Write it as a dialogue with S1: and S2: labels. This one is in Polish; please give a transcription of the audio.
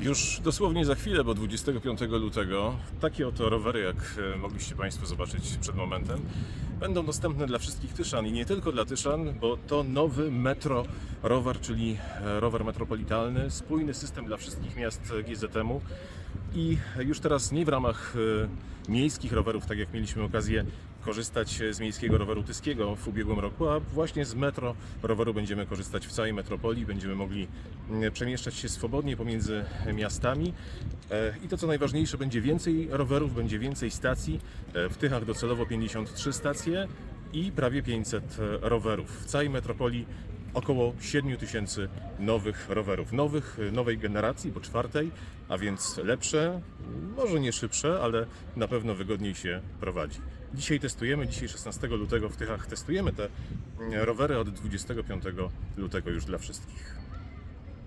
S1: Już dosłownie za chwilę, bo 25 lutego, takie oto rowery, jak e, mogliście Państwo zobaczyć przed momentem, będą dostępne dla wszystkich Tyszan i nie tylko dla Tyszan, bo to nowy metro rower, czyli e, rower metropolitalny, spójny system dla wszystkich miast GZM-u i już teraz nie w ramach e, miejskich rowerów, tak jak mieliśmy okazję korzystać z miejskiego roweru tyskiego w ubiegłym roku, a właśnie z metro roweru będziemy korzystać w całej metropolii, będziemy mogli przemieszczać się swobodnie pomiędzy miastami. E, i to co najważniejsze, będzie więcej rowerów, będzie więcej stacji, E, w Tychach docelowo 53 stacje i prawie 500 rowerów. W całej metropolii około 7 tysięcy nowych rowerów. Nowych, e, nowej generacji, bo czwartej, a więc lepsze, może nie szybsze, ale na pewno wygodniej się prowadzi. Dzisiaj testujemy, dzisiaj 16 lutego w Tychach testujemy te mm, rowery od 25 lutego już dla wszystkich.